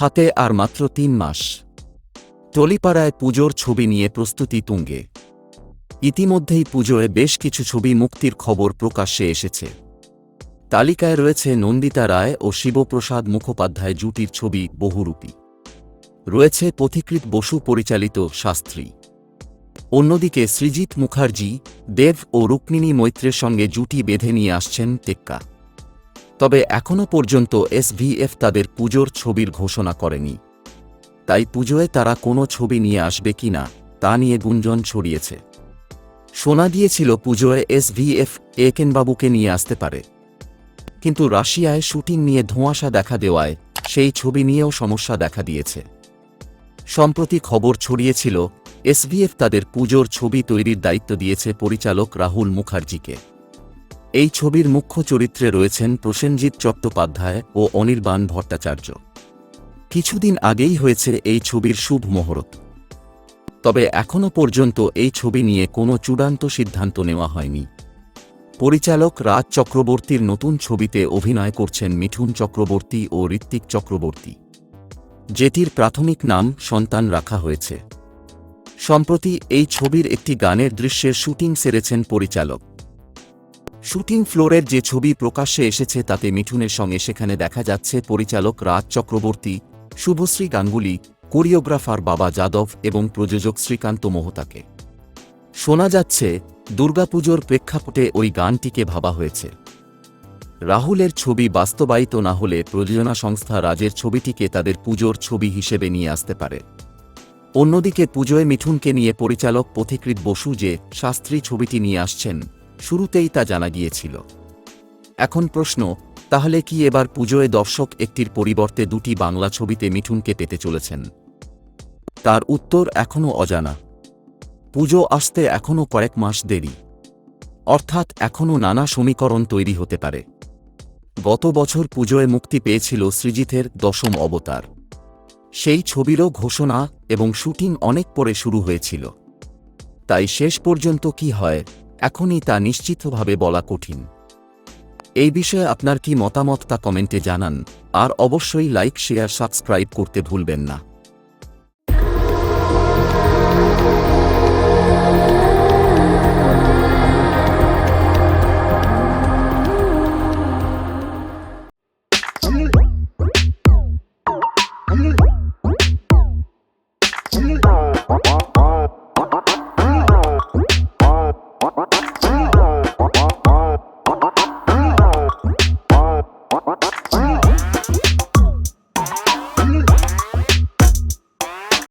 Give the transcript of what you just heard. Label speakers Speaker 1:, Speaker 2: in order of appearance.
Speaker 1: হাতে আর মাত্র তিন মাস। টলিপাড়ায় পুজোর ছবি নিয়ে প্রস্তুতি তুঙ্গে। ইতিমধ্যেই পুজোয় বেশ কিছু ছবি মুক্তির খবর প্রকাশ্যে এসেছে। তালিকায় রয়েছে নন্দিতা রায় ও শিবপ্রসাদ মুখোপাধ্যায় জুটির ছবি বহুরূপী। রয়েছে পথিকৃত বসু পরিচালিত শাস্ত্রী। অন্যদিকে সৃজিত মুখার্জি, দেব ও রুক্মিণী মৈত্রের সঙ্গে জুটি বেঁধে নিয়ে আসছেন টেক্কা। তবে এখনও পর্যন্ত এসভিএফ তাদের পুজোর ছবির ঘোষণা করেনি। তাই পুজোয় তারা কোনো ছবি নিয়ে আসবে কিনা তা নিয়ে গুঞ্জন ছড়িয়েছে। শোনা দিয়েছিল পুজোয় এসভিএফ একেনবাবুকে নিয়ে আসতে পারে। কিন্তু রাশিয়ায় শুটিং নিয়ে ধোঁয়াশা দেখা দেওয়ায় সেই ছবি নিয়েও সমস্যা দেখা দিয়েছে। সম্প্রতি খবর ছড়িয়েছিল, এসভিএফ তাদের পুজোর ছবি তৈরির দায়িত্ব দিয়েছে পরিচালক রাহুল মুখার্জিকে। এই ছবির মুখ্য চরিত্রে রয়েছেন প্রসেনজিৎ চট্টোপাধ্যায় ও অনির্বাণ ভট্টাচার্য। কিছুদিন আগেই হয়েছে এই ছবির শুভ মুহূর্ত। তবে এখনও পর্যন্ত এই ছবি নিয়ে কোনো চূড়ান্ত সিদ্ধান্ত নেওয়া হয়নি। পরিচালক রাজ চক্রবর্তীর নতুন ছবিতে অভিনয় করছেন মিঠুন চক্রবর্তী ও ঋত্বিক চক্রবর্তী। যেটির প্রাথমিক নাম সন্তান রাখা হয়েছে। সম্প্রতি এই ছবির একটি গানের দৃশ্যের শুটিং সেরেছেন পরিচালক। শুটিং ফ্লোরের যে ছবি প্রকাশ্যে এসেছে তাতে মিঠুনের সঙ্গে সেখানে দেখা যাচ্ছে পরিচালক রাজ চক্রবর্তী, শুভশ্রী গাঙ্গুলি, কোরিওগ্রাফার বাবা যাদব এবং প্রযোজক শ্রীকান্ত মোহতাকে। শোনা যাচ্ছে, দুর্গাপুজোর প্রেক্ষাপটে ওই গানটিকে ভাবা হয়েছে। রাহুলের ছবি বাস্তবায়িত না হলে প্রযোজনা সংস্থা রাজের ছবিটিকে তাদের পুজোর ছবি হিসেবে নিয়ে আসতে পারে। অন্যদিকে পুজোয় মিঠুনকে নিয়ে পরিচালক পথিকৃত বসু যে শাস্ত্রী ছবিটি নিয়ে আসছেন শুরুতেই তা জানা গিয়েছিল। এখন প্রশ্ন, তাহলে কি এবার পুজোয় দর্শক একটির পরিবর্তে দুটি বাংলা ছবিতে মিঠুনকে পেতে চলেছেন? তার উত্তর এখনও অজানা। পুজো আসতে এখনও কয়েক মাস দেরি। অর্থাৎ এখনও নানা সমীকরণ তৈরি হতে পারে। গত বছর পুজোয় মুক্তি পেয়েছিল সৃজিতের দশম অবতার। সেই ছবিরও ঘোষণা এবং শুটিং অনেক পরে শুরু হয়েছিল। তাই শেষ পর্যন্ত কি হয় এখনই তা নিশ্চিতভাবে বলা কঠিন। এই বিষয়ে আপনার কি মতামত তা কমেন্টে জানান, আর অবশ্যই লাইক, শেয়ার, সাবস্ক্রাইব করতে ভুলবেন না। What?